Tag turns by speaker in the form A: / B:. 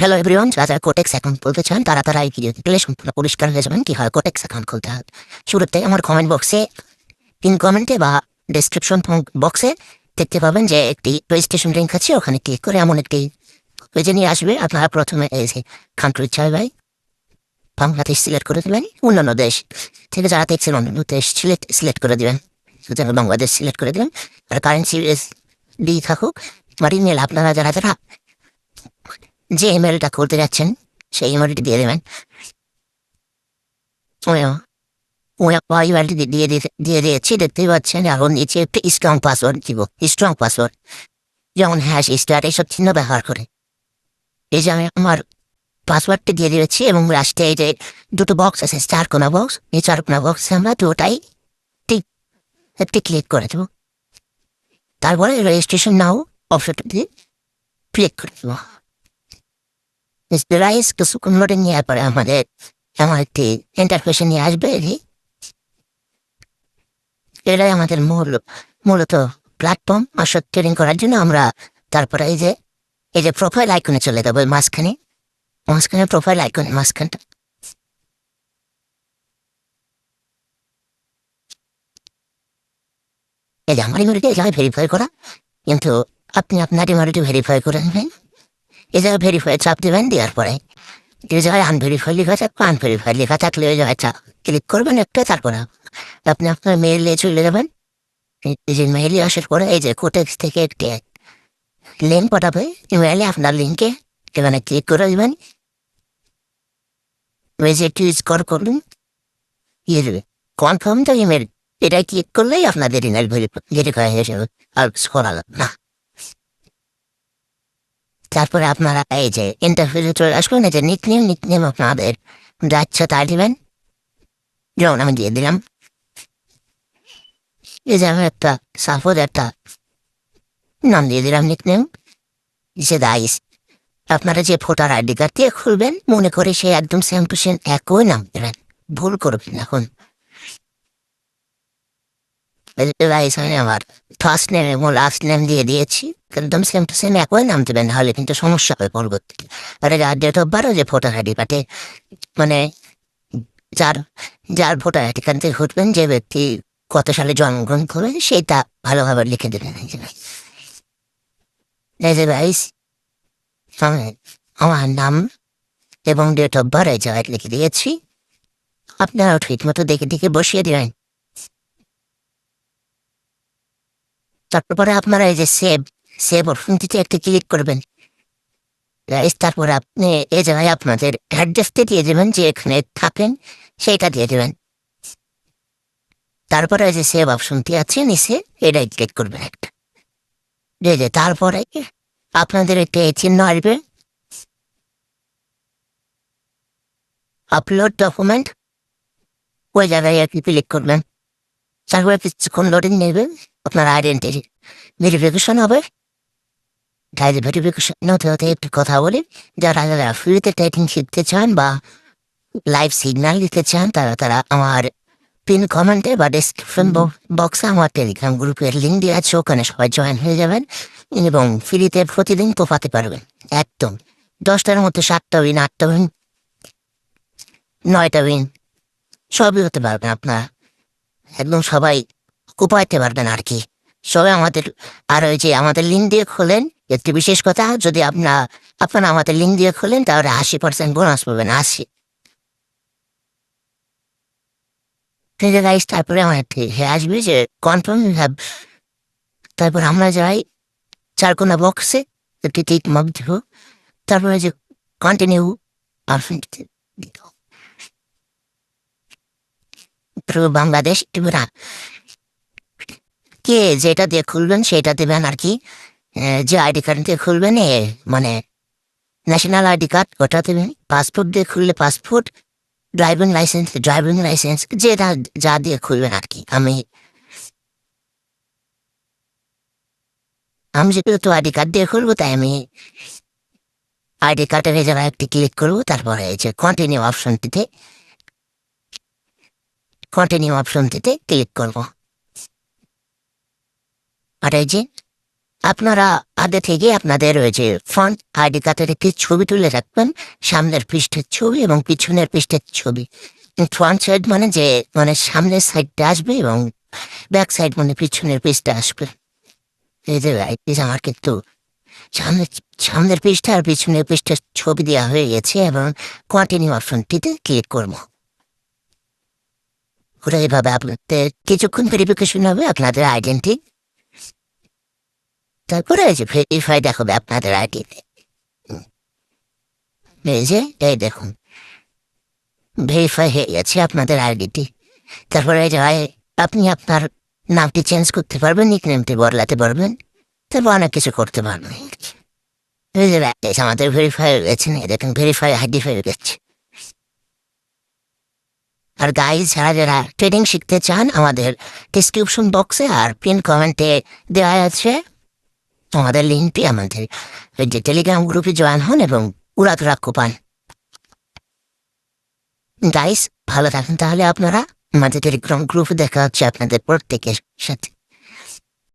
A: Hello everyone যারা Quotex account খুলতে চান তারা তারা ভিডিও দেখলে সম্পূর্ণ পরিষ্কার হয়ে যাবেন। কি হয় কোটেক্স অ্যাকাউন্ট খুলতে হয় শুরুতে আমার কমেন্ট বক্সে পিন কমেন্টে বা ডিসক্রিপশন বক্সে দেখতে পাবেন যে একটি রেজিস্ট্রেশন লিঙ্ক আছে। ওখানে ক্লিক করে এমন একটি পেজে নিয়ে আসবে। আপনারা প্রথমে এই যে কান্ট্রি চাইবাই বাংলাদেশ সিলেক্ট করে দেবেন, অন্যান্য দেশ থেকে যারা দেখছেন, অন্যান্য দেশ সিলেক্ট সিলেক্ট করে দেবেন। সুতরাং বাংলাদেশ সিলেক্ট করে দেবেন আর কারেন্সি দিয়ে থাকুক, আমার ইমেল আপনারা যারা যারা যে ইমেলটা করতে যাচ্ছেন, সেই ইমেলটি দিয়ে দেবেন। ইমেলটি দিয়ে- দিয়ে দিয়েছি, দেখতেই পাচ্ছেন, এখন নিচে একটি স্ট্রং পাসওয়ার্ড দিব স্ট্রং পাসওয়ার্ড যেমন হ্যাশ স্টার এইসব চিহ্ন ব্যবহার করে। এই যে আমি আমার পাসওয়ার্ডটি দিয়ে দিয়েছি এবং লাস্টে এই যে দুটো বক্স আছে, চার কোনা বক্স এই চার কোনা বক্স আমরা দুটাই টিক একটি ক্লিক করে দেবো। তারপরে রেজিস্ট্রেশন নাও অপশনটি দিয়ে ক্লিক করে দেবো। রাইস কিছুক্ষণ লোডে নেওয়ার পরে আমাদের আমার একটি ইন্টারফেশন নিয়ে আসবে এটাই আমাদের মূল, মূলত প্ল্যাটফর্ম আসলে ট্রেডিং করার জন্য আমরা তারপরে এই যে এই যে প্রোফাইল আইকনে চলে যাব মাঝখানে। মাঝখানে প্রোফাইল আইকনে মাঝখানটা। এই যে আমার এই জায়গায় ভেরিফাই করা, কিন্তু আপনি আপনার ইমেলটি ভেরিফাই করে নেবেন। এই জায়গায় ভেরিফাই চাপ দেবেন, দেওয়ার পরে এই জায়গায় আনভেরিফাই লেখা থাকবে আনভেরিফাই লেখা থাকলে ওই জায়গায় চাপ ক্লিক করবেন একটা, তারপরে আপনি আপনার মেইলে চলে যাবেন। মেইলে আসার পরে এই যে কোটেক্স থেকে একটি লিঙ্ক পাঠাবে ইমেলে আপনার লিঙ্কে এখানে ক্লিক করে দেবেন। মেসেজটি স্কোর করুন ইয়ে দেবে। কনফার্ম তো ইমেল এটা ক্লিক করলেই আপনাদের ইমেল ভেরিফাই হয়ে যাবে, আর করা না। তারপরে আপনারা এই যে ইন্টারভিউ চলে আসবেন, এই যে নিকনেম নিকনেম আপনাদের যাচ্ছে তাই দিবেন। যেমন আমি দিয়ে দিলাম। এই যে আমি একটা সাপোজ একটা নাম দিয়ে দিলাম নিকনেম সে দাইস আপনারা যে ভোটার আইডি কার্ড দিয়ে খুলবেন, মনে করে সে একদম সেম টু সেম একই নাম দেবেন। ভুল করবেন এখন। আমি আমার ফার্স্ট নেম এবং লাস্ট নেম দিয়ে দিয়েছি। একদম সেম টু সেম একই নাম দেবেন নাহলে কিন্তু সমস্যা হবে পরবর্তী আর ডেট অফ বারো যে ভোটার আইডি কার্ডে মানে যার যার ভোটার আইডি কার্ড থেকে যে ব্যক্তি কত সালে জন্মগ্রহণ করবেন সেটা ভালোভাবে লিখে দেবেন ভাইস আমি, আমার নাম এবং ডেট অফ এই জায়গায় লিখে দিয়েছি আপনারা ঠিক মতো দেখে দেখে বসিয়ে দেবেন। তারপরে আপনারা এই যে সেভ সেভ অপশনটিতে একটা ক্লিক করবেন। তারপরে আপনি এই জায়গায় আপনাদের অ্যাড্রেসটি দিয়ে দেবেন, যে এখানে থাকেন, সেইটা দিয়ে দেবেন। তারপরে এই যে সেভ অপশনটি আছে, নিচে এটাই ক্লিক করবেন একটা। এই যে তারপরে আপনাদের একটা চিহ্ন আসবে। আপলোড ডকুমেন্ট ওই জায়গায় আর কি ক্লিক করবেন। তারপরে কিছুক্ষণ লোডিং নেবে আপনার আইডেন্টিটি ভেরিফিকেশন হবে। তাই ভেরিফিকেশন হতে হতে একটু কথা বলি। যারা যারা ফ্রিতে টাইপিং শিখতে চান বা লাইভ সিগন্যাল দিতে চান তারা তারা আমার পিন কমেন্টে বা ডিসক্রিপশন বক্সে আমার টেলিগ্রাম গ্রুপের লিঙ্ক দেওয়া আছে ওখানে সবাই জয়েন হয়ে যাবেন এবং ফ্রিতে প্রতিদিন পোপাতে পারবেন। একদম দশটার মধ্যে সাতটা উইন আটটা উইন নয়টা উইন সবই হতে পারবেন আপনার। একদম সবাই কুপাইতে পারবেন আর কি। সবাই আমাদের, আর ওই যে আমাদের লিঙ্ক দিয়ে খোলেন, একটি বিশেষ কথা, যদি আপনার আপনারা আমাদের লিঙ্ক দিয়ে খোলেন, তাহলে আশি পার্সেন্ট বোনাস পাবেন, আশি। তারপরে আমার হে আসবে যে কনফার্ম হ্যাভ তারপর আমরা যাই চারকোনা বক্সে একটি টিক দেবো। তারপরে যে কন্টিনিউ দিতে পুরো বাংলাদেশ ত্রিপুরা কে যেটা দিয়ে খুলবেন সেটা দেবেন আর কি। যে আইডি কার্ড দিয়ে খুলবেন, এ মানে ন্যাশনাল আইডি কার্ড ওটা দেবেন। পাসপোর্ট দিয়ে খুললে passport driving licence driving licence যেটা যা দিয়ে খুলবেন আর কি। আমি আমি যেহেতু আইডি কার্ড দিয়ে খুলবো, তাই আমি আইডি কার্ডের জায়গায় একটি ক্লিক করব, তারপরে এই যে কন্টিনিউ অপশনটিতে কন্টিনিউ অপশনটিতে ক্লিক করব। আর এই যে, আপনারা আগে থেকে আপনাদের ওই যে ফ্রন্ট আইডি কার্ডের একটি ছবি তুলে রাখবেন, সামনের পৃষ্ঠের ছবি এবং পিছনের পৃষ্ঠের ছবি। ফ্রন্ট সাইড মানে যে মানে সামনের সাইডটা আসবে এবং ব্যাক সাইড মানে পিছনের পৃষ্ঠটা আসবে। এই যে আমার কিন্তু সামনে, সামনের পৃষ্ঠা আর পিছনের পৃষ্ঠার ছবি দেওয়া হয়ে গেছে এবং কন্টিনিউ অপশনটিতে ক্লিক করব। ওরা এভাবে আপনাদের কিছুক্ষণ ভেরিফিকেশন হবে, আপনাদের আইডেন্টি তারপরে এই যে ভেরিফাই দেখাবে আপনাদের আইডিতে এই যে, এই দেখুন। ভেরিফাই হয়ে গেছে আপনাদের আইডিটি তারপরে এই যে আপনি আপনার নামটি চেঞ্জ করতে পারবেন নিকনেমটি বদলাতে পারবেন। তারপর অনেক কিছু করতে পারবেন। এই যে আমাদের ভেরিফাই হয়ে গেছে না দেখুন ভেরিফাই আইডি হয়ে গেছে। আর গাইজ যারা যারা ট্রেডিং শিখতে চান, আমাদের ডিসক্রিপশন বক্সে আর পিন কমেন্টে দেওয়া আছে। আমাদের লিঙ্কটি আমাদের যে টেলিগ্রাম গ্রুপে জয়েন হন এবং উড়াতুরা পান। গাইস ভালো থাকেন তাহলে আপনারা। আমাদের টেলিগ্রাম গ্রুপে দেখা হচ্ছে আপনাদের প্রত্যেকের সাথে।